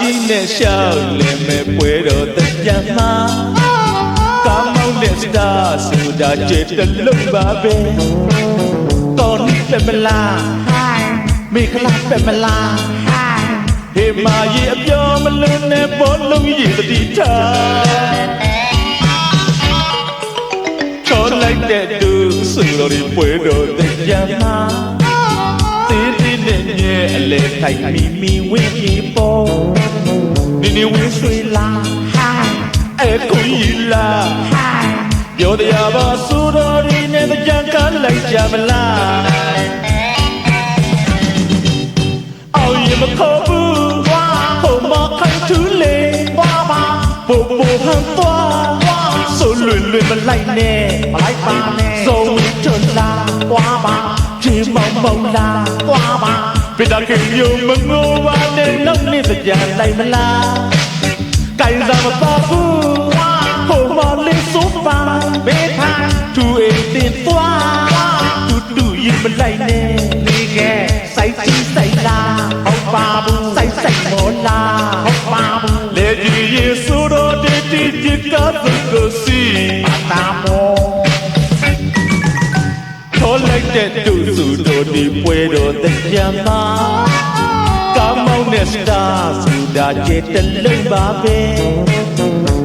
ကြီးနဲ့ရှောက်လင်မဲ့ပွဲတော်တကြံမှာကားမောင်းတဲ့စတာဆိုတာကျေတလုံးပါပဲတော်နီးပဲမလားမိခလာပဲမလားဟေးမာကြီးအပြောမလွန်းနဲ့ဘောလုံးကြီးတတိထားချောလိုက်တဲ့သူဆိုတော်ဒီပွဲတော်တကြံမှာတေးသေး နဲ့ညဲအလဲထိုက်မီမီဝင်းကြီးပေါ်နီနီဝင်းဆွေလာအဲကိုကြီးလာပြောတရားပါဆိုတော်ဒီနဲ့ကြံကလိုက်ကြမလားအောင်ရင်မခေါ်ဘူးဝါဟိုမခိုင်သူလေဝါပါဘူဘူဟန်သွားဝါဆိုလွင်လွင်မလိုက်နဲ့မလိုက်ပါနဲ့စုံချလာဝါပါချေမောင်မောင်လာဝါပါပိတာခင်ယုံမ ငိုပါနဲ့နောက်နေ့ကြံလိုက်မလားကိုင်စားမပါဘူးဝါဟိုမလေးဆိုပါဘေးထိုင်သူအိမ်တင်သွားတူတူရင်မလိုက်နဲ့လေကဲစိုက်စီစိုက်လာဟုတ်ပါဘူးစိုက်စိုက်မောလာဟုတ်ပါဘူးလေဒီရေဆိုတော့တီတီတီကားကိုစီတာမောထောလိုက် တဲ့တူစုတို့ဒီပွဲတော်တကြံမှာကားမောင်းတဲ့စတာဆိုတာကျေတလုံးပါပဲ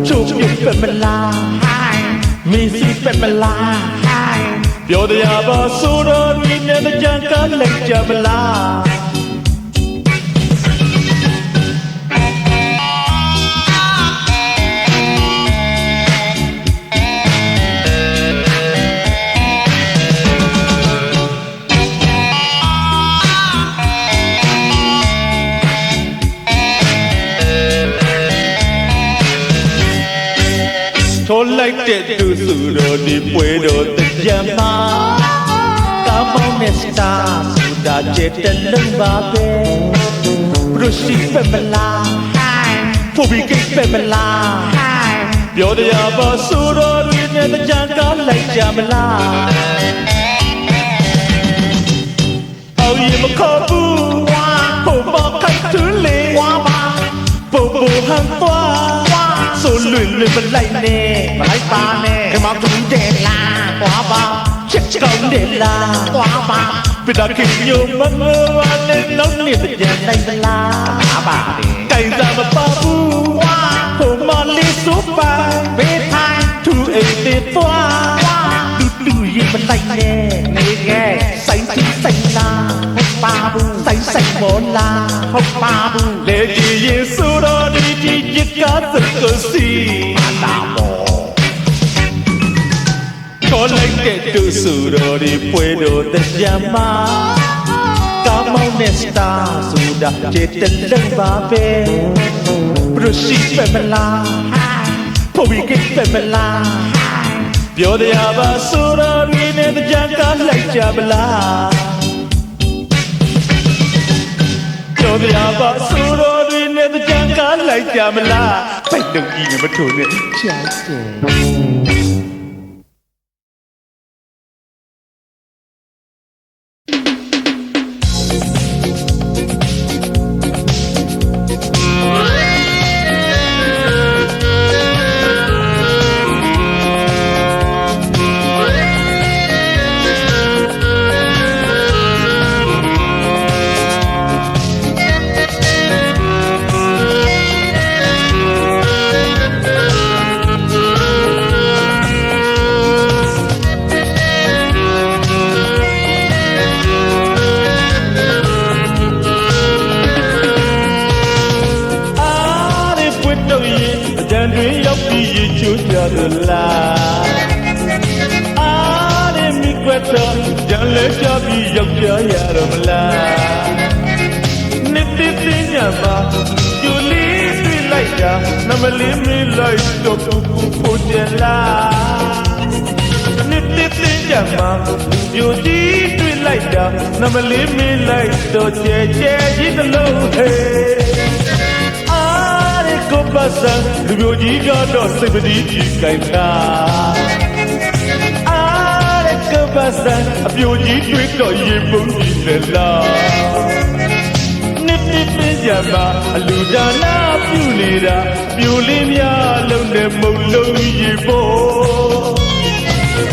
ချိုးပြပဲမလားမင်းစီပဲမလားပြောတရားပါဆိုတော့ဒီနဲ့ကြံကားလိုက်ကြမလား ထိုးလိုက်တဲ့သူစုတော်ဒီပွဲတော်တကြံမှာကားမောင်းနဲ့စတာဆိုတာကျတဲ့လုံးပါပဲဘရုရှိပဲမလားဖိုဘီကိတ်ပဲမလားပြောတရားပါဆိုတော်ဒီနဲ့တကြံကားလိုက်ကြမလားအော်ရင်မခေါ်ဘူးဟိုမခိုက်သူလေဝါပါဘူဘူဟန်သွား ဆိုလွင်လွင်မလိုက်နဲ့မလိုက်ပါနဲ့ခမကူတဲ့လားသွားပါချက်ကောင်းတဲ့လားသွားပါပိတာခင်ယုံမမဝါနဲ့နောက်နေ့ကြံနိုင်သလားပါပါတယ်တိုင်စားမပါဘူးဝါဟိုမလေးဆိုပါဘေးထိုင်သူအိ မ်သေးသွားတူတူရင်မလိုက်နဲ့နေကဲဆိုင်စီဆိုင်လားဟုတ်ပါဘူးဆိုင်ဆိုင်မောလားဟုတ်ပါဘူးလေကြီးရင်ဆိုတော့ဒီကြီးရကားစကစီတာမောခေါ်လိုက်တဲ့သူစုတော်ဒီပွဲတော်တကြံမှာကားမောင်းနဲ့စတာဆိုတာကျေတလုံးပါပဲဘရုရှိပဲမလားဖိုဘီကိပဲမလားပြောတရားပါဆိုတော်ဒီနဲ့ကြံကားလိုက်ကြမလား ပြောတရားပါဆိုတော်ဒီနဲ့ကြံကားလိုက်ကြမလားပိုက်တော့ကြီးနဲ့မထုံနဲ့ချာတယ် နမလေးမေးလိုက်တော့ပူပူဖို့တယ်လားနှစ်သိသိညာမှာကျူကြီးတွေ့လိုက်တာနမလေးမေးလိုက်တော့ကျဲကျဲကြီးသလုံးဟဲ့အားရကိုပါစံလူမျိုးကြီးကတော့စိတ်ပတိကြီးကြိုင်တာအားရကိုပါစံအပြိုကြီးတွေ့တော့ရေပုံကြီးလေလား နှစ်နှစ်ပြင်းကြကြမှာအလူဒါနာပြုနေတာပြိုလင်းများလုံးနဲ့မုံလုံးရေပေါ်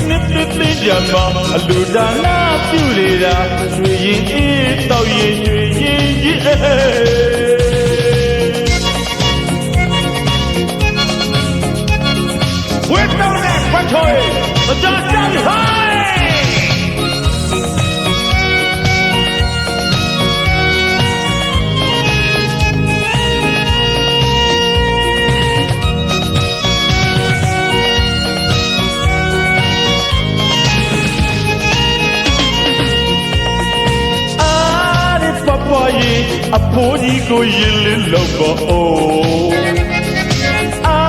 နှစ်တစ်လေးကြမှာအလူဒါနာပြုနေတာရွှေရင်အေးတောက်ရင်ရွှေရင်ကြီးအေးဝတ်တော့တဲ့ခွန်ချွေအကြ အဖိုးကြီးကိုရင်လင်းလောက်ပါအိုအာ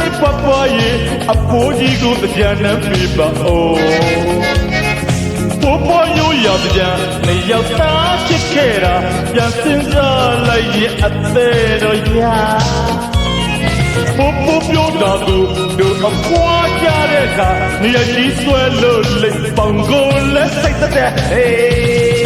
ရပပယေအဖိုးကြီးကိုကြံနှံပြပါအိုပေါ်ပေါ်ရိုးရကြနှစ်ယောက်သားဖြစ်ခဲ့တာပြန်စင်စားလိုက်ရင်အသေးတော့ရပေါ်ပေါ်ပြောတာကိုတို့အပွားကြတဲ့အခါနေရာကြီးဆွဲလို့လိတ်ပေါင်ကိုလက်စိတ်သက်တဲ့ဟေး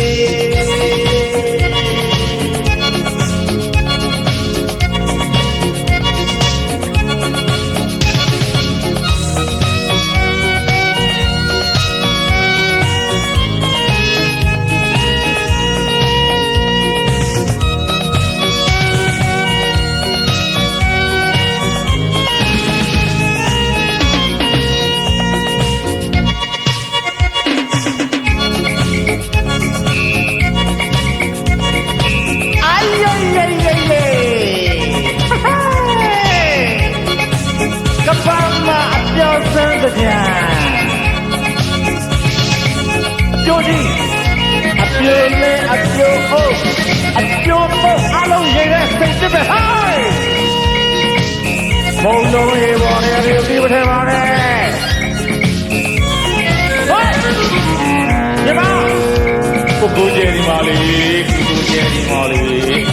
Jody, at Yole, at Yo-O, at Yo-O, along yun eh, say to the high! ဘုံလုံးရေပေါ်နေရီပြီးမထဲပါနဲ့ဟိုးညီမကိုကိုကျယ်ဒီမာလေးကိုကိုကျယ်ဒီမာလေး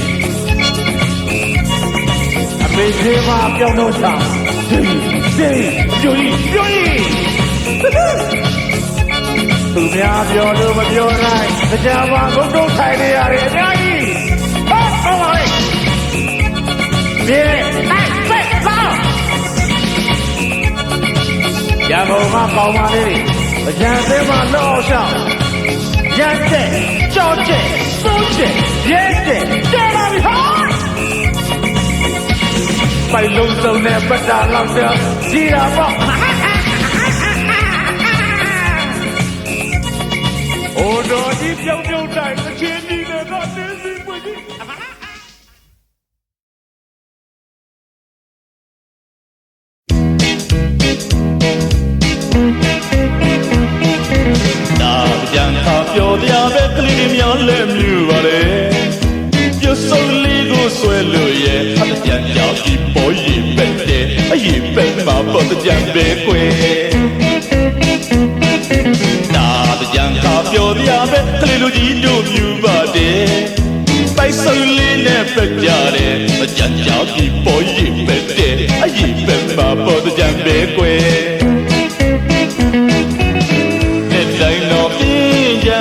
အမေသေးပါပြောင်းတော့ချာဒီဒီကျူကြီးကျူကြီး သူများပြောလို့မပြောနိုင်ကြားပါငုတ်တုတ်ထိုင်နေရတယ်အများကြီးဟောဟောပါလေဒီနိုင်ဖက်ပါရန်ကုန်မှာပေါင်ပါလေအကြံသေးမှလောက်အောင်ရှောင်းရန်တဲ့ကြောက်တဲ့စိုးတဲ့ရဲတဲ့တဲပါပြီဟောပိုင်လုံးစုံနဲ့ပတ်တာလောက်တော့ကြီးတာပေါ့ ဟိုတော်ကြီးပြုံးပြုံးတိုင်းတစ်ချင်းကြီးနဲ့တော့တင်းစီပွေကြီးဒါပြန်ခါပြောတရားပဲကလေးတွေများလဲမြူပါလေပြစုံလေးကိုဆွဲလို့ရဲ့အတကြံကြောက်ပြီးပေါ်ရင်ပဲ့တဲ့အရင်ပဲ့မှာပေါ်တကြံပဲကွယ် ကလေးလူကြီးတို့မြူပါတယ်ပိုက်စုံလေးနဲ့ပဲ့ကြတယ်အကြံကြောက်ပြီးပေါ်ရင်ပဲ့တဲ့အရင်ပဲ့မှာပေါ်တကြံပဲကွယ်နဲ့တိုင်းတော့ပြင်းကြ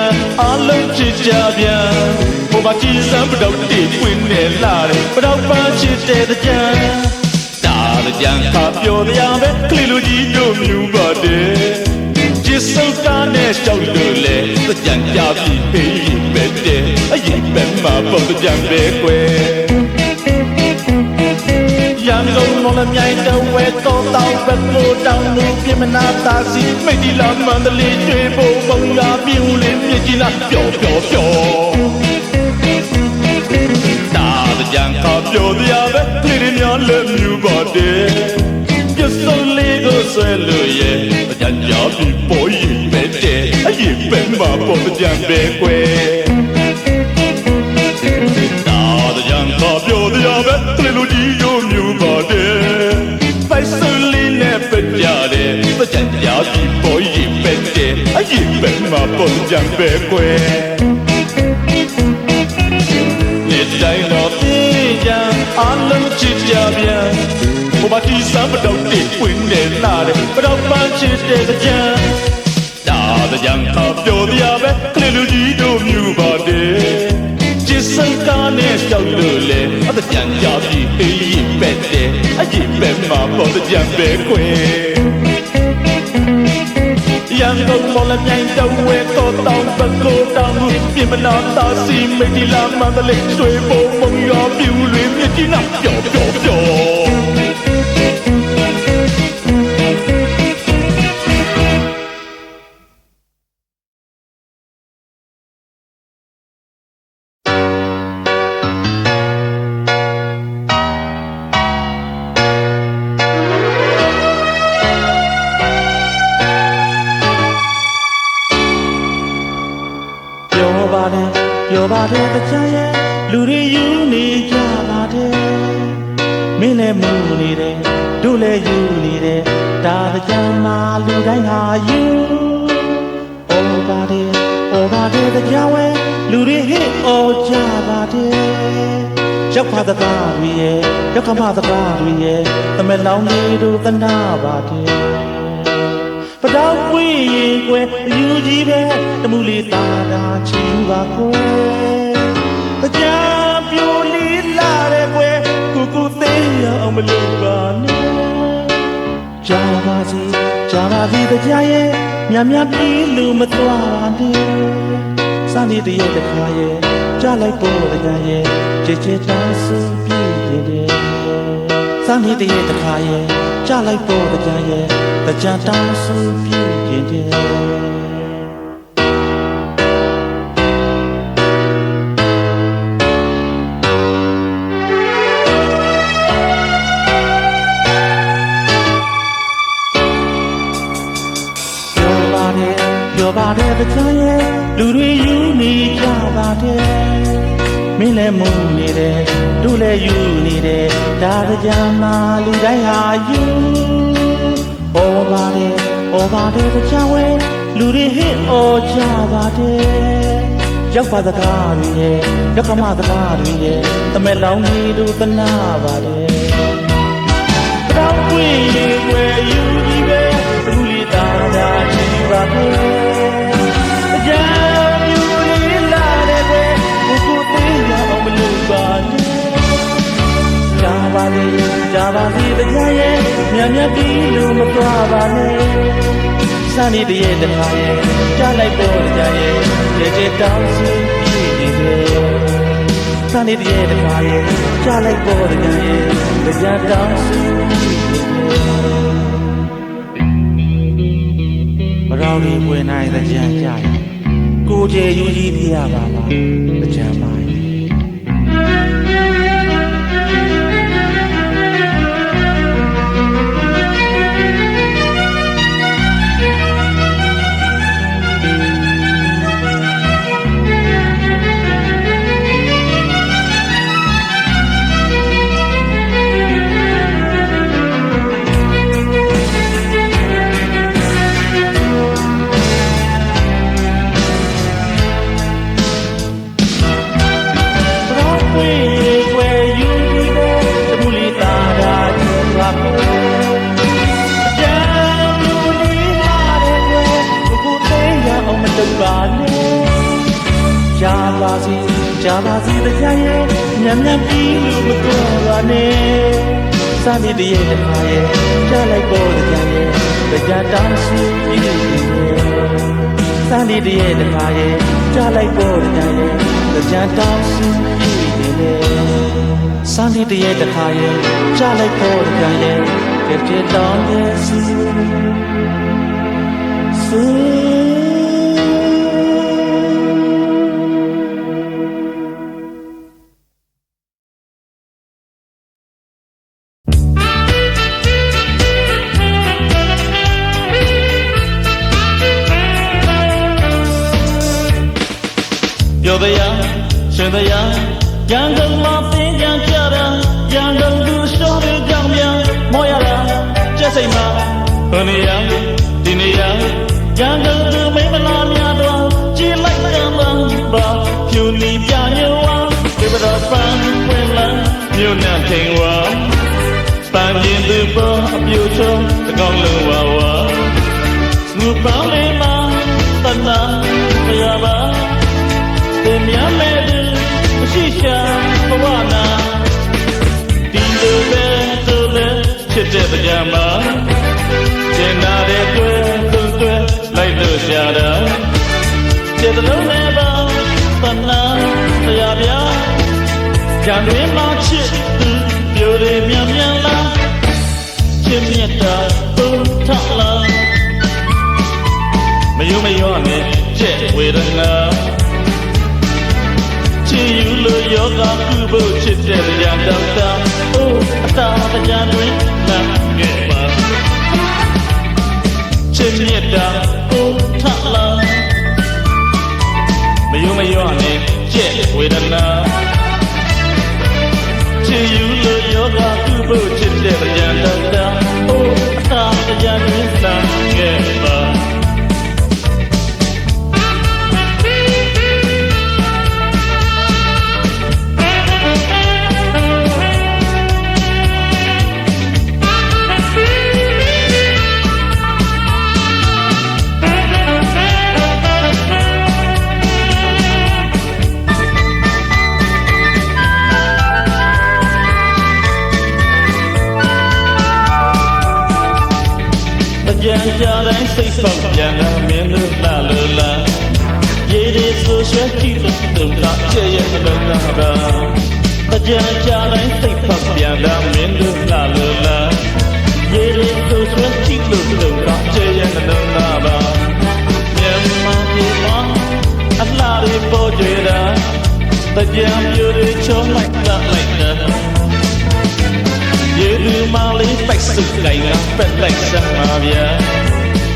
အလုံးချစ်ကြပြန်ဘုမကြီးစံပတော့တည်ပွင့်နေလာတယ်ပတော့ပန်းချစ်တဲ့ကြံဒါကြံခါပြောတရားပဲကလေးလူကြီးတို့မြူပါတယ် จิตစုကားနဲ့ရှောက်လို့လေကြံကြပြီးဖေးပဲတဲ့အရင်ပဲမှာပေါ့ကြံပဲကွယ်ရန်ကုန်မော်လမြိုင်တဝဲတော့တောက်ဘက်ကိုတောင်းလို့ပြမနာတာစီမိတ်ဒီလာမန္တလေးကျွေးဖို့ပုံရပြူလေးမြစ်ကြီးလားပျော်ပျော်ပျော်တာကြံခါပြောတရားပဲပြည်ရင်းများလက်မြူပါတယ်ပြစုံလေးကို ဆွဲလို့ရဲ့အကြံကြောက်ပြီးပေါ်ရင်ပဲတဲ့အရင်ပဲမှာပေါ်ကြံပဲကွယ်တာကြံခါပြောတရားပဲတလူကြီးရိုးမြူပါတယ်ပိုက်ဆူလေးနဲ့ပကြတယ်ပကြံကြပြီးပေါ်ရင်ပဲတဲ့အရင်ပဲမှာပေါ်ကြံပဲကွယ်နေတိုင်းတော့ ပြင်းကြအလုံးချစ်ကြပြန်ဘုမတီစံပတော့တိပွင့်နေလာတယ်ပတော့ပန်းချစ်တဲ့ကြံတာကြံခါပြောတရားပဲကလေးလူကြီးတို့မြူပါတယ်စိတ်ကားနဲ့ကြောက်လို့လေအတကြံကြပြီးအေးရင်ပဲ့တယ်အရင်ပဲ့မှာပေါ်တဲ့ကြံပဲခွင်ရန်ကုန်မော်လမြိုင်တော့ဝဲတော့တောင်းပကိုတောင်းမှု ပြင်မနာသာစီမိတ်ဒီလာမန္တလေးဆွေဘုံမုံရောပြူလွင်မြစ်ကြီးနာပျော်ပျော်ပျော်ပြော မင်းလည်းမူနေတယ်တို့လည်းယူနေတယ်ဒါတချမ်းမှာလူတိုင်းဟာယူအော်ပါတယ်အော်ပါတယ်တချမ်းဝဲလူတွေဟစ်အော်ကြပါတယ်ရောက်ဖာတကားတွေရဲ့ရောက်ခမတကားတွေရဲ့သမက်လောင်းလေးတို့သနာပါတယ်ပတောက်ပွေရင်ကွယ်အယူကြီးပဲတမှုလေးတာတာချီပါကွယ်အကြံပြိုလေးလာတဲ့ကွယ်ကိုကိုသေးရအောင် မလုပ်ပါနဲ့ကြာပါစီကြာပါစီတကြရဲ့မြတ်မြတ်ပြီးလူမသွားပါနဲ့စနေတရဲ့တခါရဲ့ကြာလိုက်ပေါ်တကြရဲ့ချစ်ချစ်တောင်းစုပြည့်ရင်တဲ့စနေတရဲ့တခါရဲ့ကြလိုက်ပေါ်တကြရဲ့တကြတောင်းစုပြည့်ရင်တဲ့ပြော လည်းမုန်းနေတယ်တို့လည်းယူနေတယ်ဒါကြမှာလူတိုင်းဟာယူဩပါတယ်ဩပါတယ်တကြဝဲလူတွေဟစ်ဩကြပါတယ်ရောက်ပါတကားတွေရဲ့ရောက်ခမတကားတွေရဲ့တမဲလောင်းကြီးတို့သနာပါတယ်တောင်းပွေရင်ွယ်ယူ မြတ်မြတ်ပြီးလို့မသွားပါနဲ့စနေတရဲ့တခါရဲ့ကြားလိုက်ပေါ်ကြရဲ့ကြည်ကြည်တောင်းစီပြည့်နေတယ်စနေတရဲ့တခါရဲ့ကြားလိုက်ပေါ်ကြရဲ့ကြည်တောင်းစီမတော်ဒီဝင်နိုင်တဲ့ကြံကြရင်ကိုကျေယူကြီးပြရပါလားအကြံပါရင်ပ ပါစီတရားရဲ့ညံ့ညံ့ပြီးလို့မတော်ပါနဲ့စနေတရဲ့တစ်ခါရဲ့ကြားလိုက်ပေါ်တရားရဲ့တရားတောင်းစီပြီးနေတယ်စနေတရဲ့တစ်ခါရဲ့ကြားလိုက်ပေါ်တရားရဲ့တရားတောင်းစီပြီးနေတယ်စနေတရဲ့တစ်ခါရဲ့ကြားလိုက်ပေါ်တရားရဲ့တရားတောင်းစီ ကျက်စိတ်မှာဘယ်နေရာဒီနေရာရန်ကုန်သူမိမလာများတော့ကြည်လိုက်ကံပါပါဖြူလီပြညဝါဒီပတော်ပန်းဝင်လာမြို့နဲ့ထိန်ဝါပန်းရင်သူပေါ်အပြူချုံတကောင်းလုံးဝါဝါငူပေါင်းလေးမှာတနာမရပါတင်မြမဲသူမရှိကြံ ရှာတာကျေတလုံးနဲ့ပါသနာတရားပြကြံတွင်မှချစ်သူပြိုတွေမြန်မြန်လားချစ်မြတ်တာသူထလားမယုံမယောနဲ့ကျက်ဝေဒနာချစ်ယူလို့ယောဂကုဖို့ချစ်တဲ့ကြံတောက်တာအိုးအတားကြံတွင်လမ်းခဲ့ပါချစ်မြတ်တာ ဂကုဖို့ချစ်တဲ့ကြံတောက်တာအိုးအတားကြံတွင်လမ်းခဲ့ပါ စိတ်ဆောက်ပြန်လာမင်းတို့လာလို့လာရေဒီဆိုရှယ်ကြည့်လို့တုံကချေရဲ့နှလုံးသားပါအကြံကြတိုင်းစိတ်ဆောက်ပြန်လာမင်းတို့လာလို့လာရေဒီဆိုရှယ်ကြည့်လို့တုံကချေရဲ့နှလုံးသားပါမြန်မာပြည်မှာအလားရီပေါ်ကြတာတကြံပြိုတွေချုံလိုက်တာလိုက်တာရေလူမလေးပိုက်စုပ်လိုက်တာပက်လိုက်စမ်းပါဗျာ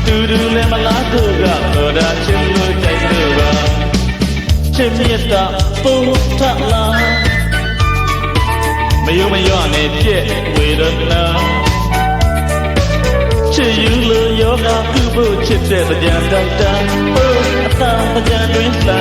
တူတူလည်းမလားတို့ကတော့ဒါချင်လို့ကြိုက်လို့ပါချစ်မြတ်တာပုံထလာမယုံမယောနဲ့ပြည့်ဝေဒနာချစ်ယူလို့ယောဂကုဖို့ချစ်တဲ့ကြံတောက်တာအသာကြံတွင်လာ